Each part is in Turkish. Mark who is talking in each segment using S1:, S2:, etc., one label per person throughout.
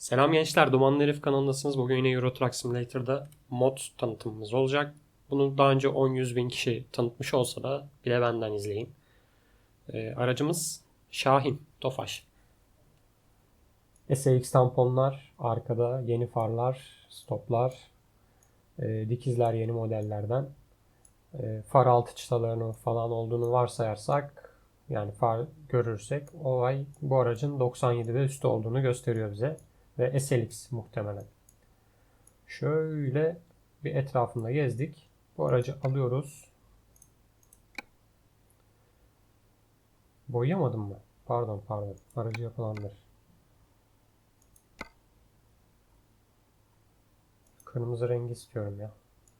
S1: Selam gençler, Dumanlı Herif kanalındasınız. Bugün yine Euro Truck Simulator'da mod tanıtımımız olacak. Bunu daha önce 10-100 bin kişi tanıtmış olsa da bir de benden izleyin. Ee, aracımız Şahin, Tofaş. SLX tamponlar, arkada yeni farlar, stoplar, e, dikizler yeni modellerden. E, far altı çıtalarının falan olduğunu varsayarsak yani far görürsek olay bu aracın 97 ve üstü olduğunu gösteriyor bize ve SLX muhtemelen. Şöyle bir etrafında gezdik. Bu aracı alıyoruz. Boyayamadım mı? Pardon pardon. Aracı yapılandır. Kırmızı rengi istiyorum ya.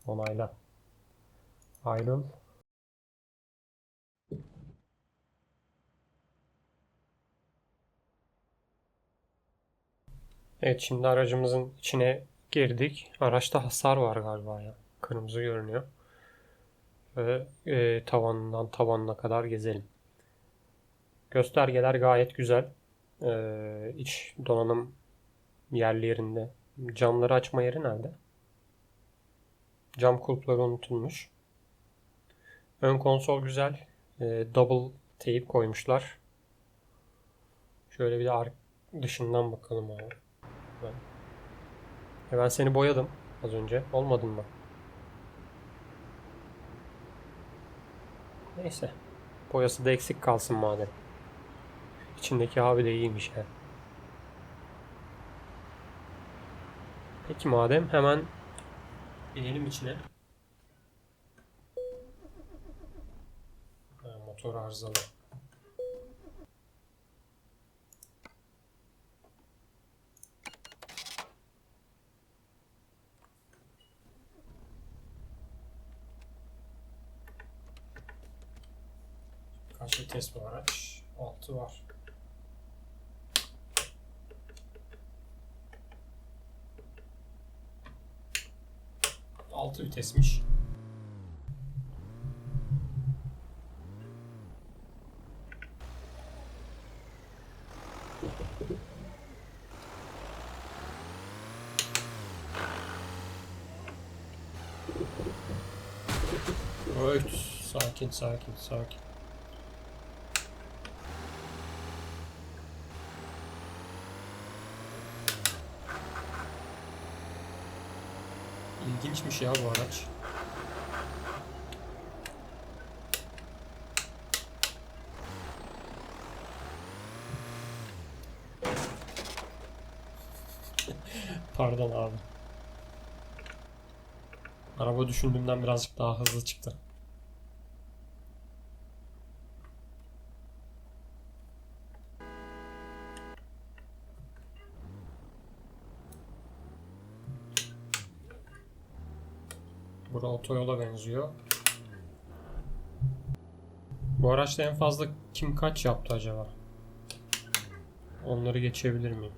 S1: Onayla. Ayrıl. Evet şimdi aracımızın içine girdik. Araçta hasar var galiba ya. Kırmızı görünüyor. Ve e, tavanından tavanına kadar gezelim. Göstergeler gayet güzel. E, iç donanım yerli yerinde. Camları açma yeri nerede? Cam kulpları unutulmuş. Ön konsol güzel. E, double tape koymuşlar. Şöyle bir de dışından bakalım abi. Ben. E ben seni boyadım az önce. Olmadın mı? Neyse. Boyası da eksik kalsın madem. İçindeki abi de iyiymiş ya. Peki madem hemen binelim içine. Ha, motor arızalı. Kaç vites bu araç? 6 var. Altı vitesmiş. Evet, sakin sakin sakin. İlginçmiş ya bu araç. Pardon abi. Araba düşündüğümden birazcık daha hızlı çıktı. Bura otoyola benziyor. Bu araçta en fazla kim kaç yaptı acaba? Onları geçebilir miyim?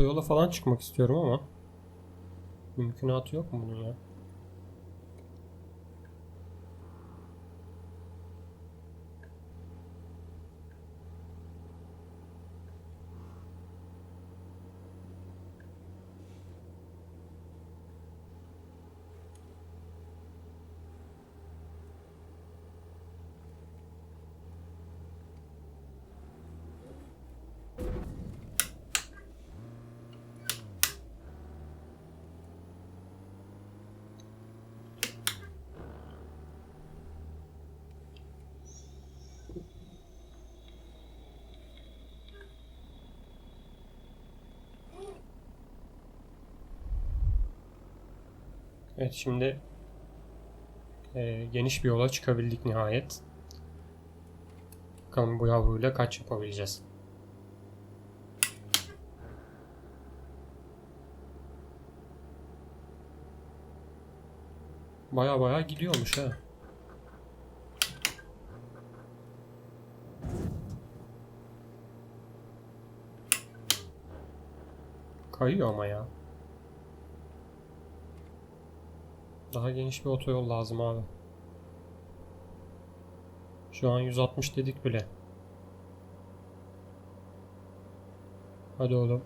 S1: Otoyola falan çıkmak istiyorum ama mümkünatı yok mu bunun ya? Evet şimdi Ee, geniş bir yola çıkabildik nihayet. Bakalım bu yavruyla kaç yapabileceğiz. Baya baya gidiyormuş ha. Kayıyor ama ya. Daha geniş bir otoyol lazım abi. Şu an 160 dedik bile. Hadi oğlum.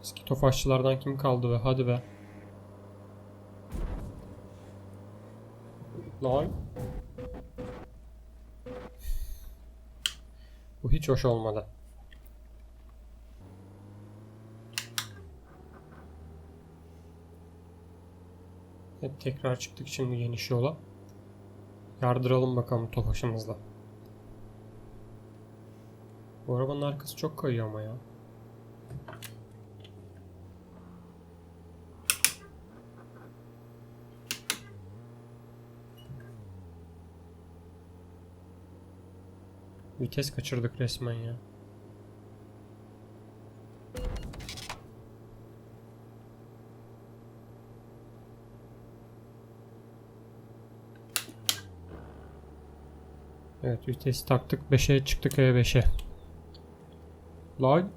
S1: Eski tofaşçılardan kim kaldı be? Hadi be. Lan. Bu hiç hoş olmadı. Evet, tekrar çıktık şimdi geniş yola. Yardıralım bakalım tofaşımızla. Bu arabanın arkası çok kayıyor ama ya. Vites kaçırdık resmen ya. Evet vitesi taktık 5'e çıktık E5'e. Lan.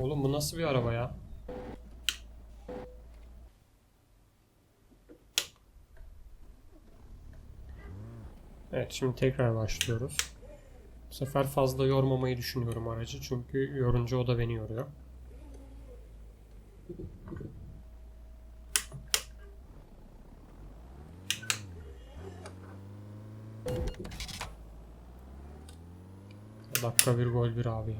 S1: Oğlum bu nasıl bir araba ya? Evet şimdi tekrar başlıyoruz. Bu sefer fazla yormamayı düşünüyorum aracı çünkü yorunca o da beni yoruyor. Dakika bir gol bir abi ya.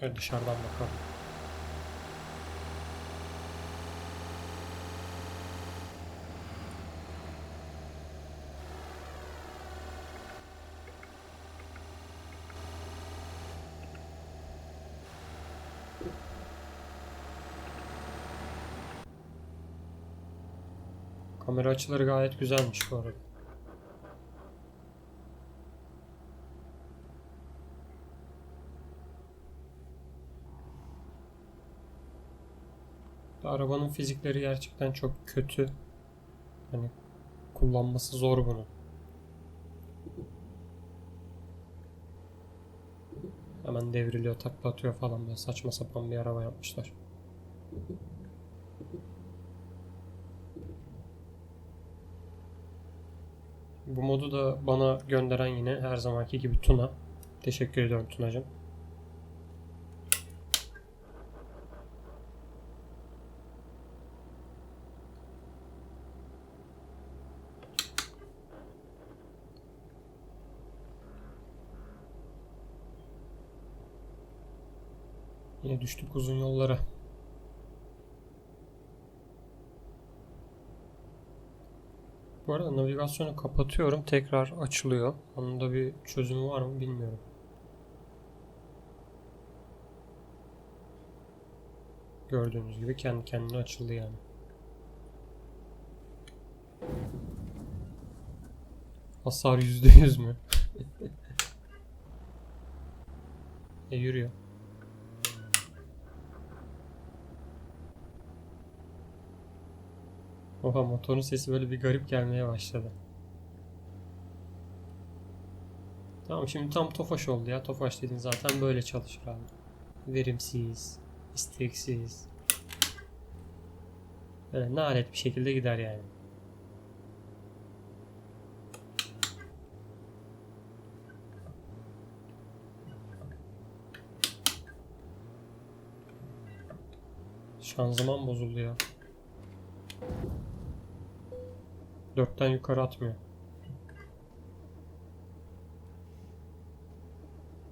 S1: Evet dışarıdan bakalım. Kamera açıları gayet güzelmiş bu arada. Arabanın fizikleri gerçekten çok kötü. Hani kullanması zor bunu. Hemen devriliyor, takla atıyor falan böyle saçma sapan bir araba yapmışlar. Bu modu da bana gönderen yine her zamanki gibi Tuna. Teşekkür ediyorum Tunacığım. Yine düştük uzun yollara. Bu arada navigasyonu kapatıyorum. Tekrar açılıyor. Onun da bir çözümü var mı bilmiyorum. Gördüğünüz gibi kendi kendine açıldı yani. Hasar %100 mü? e yürüyor. Oha motorun sesi böyle bir garip gelmeye başladı. Tamam şimdi tam Tofaş oldu ya. Tofaş dediğin zaten böyle çalışır abi. Verimsiz, isteksiz. Böyle nalet bir şekilde gider yani. Şanzıman bozuldu ya. Dörtten yukarı atmıyor.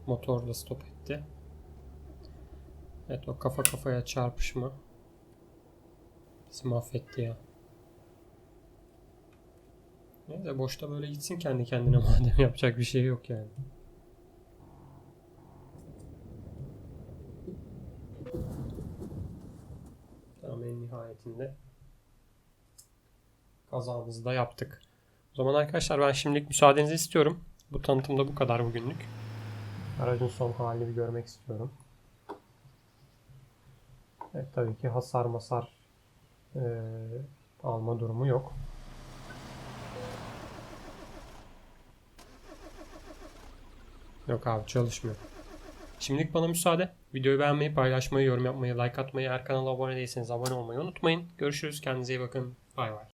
S1: Motor da stop etti. Evet o kafa kafaya çarpışma. Bizi mahvetti ya. Neyse boşta böyle gitsin kendi kendine madem yapacak bir şey yok yani. Tamam en nihayetinde kazamızı da yaptık. O zaman arkadaşlar ben şimdilik müsaadenizi istiyorum. Bu tanıtım da bu kadar bugünlük. Aracın son halini bir görmek istiyorum. Evet tabii ki hasar masar eee, alma durumu yok. Yok abi çalışmıyor. Şimdilik bana müsaade. Videoyu beğenmeyi, paylaşmayı, yorum yapmayı, like atmayı, eğer kanala abone değilseniz abone olmayı unutmayın. Görüşürüz. Kendinize iyi bakın. Bay bay.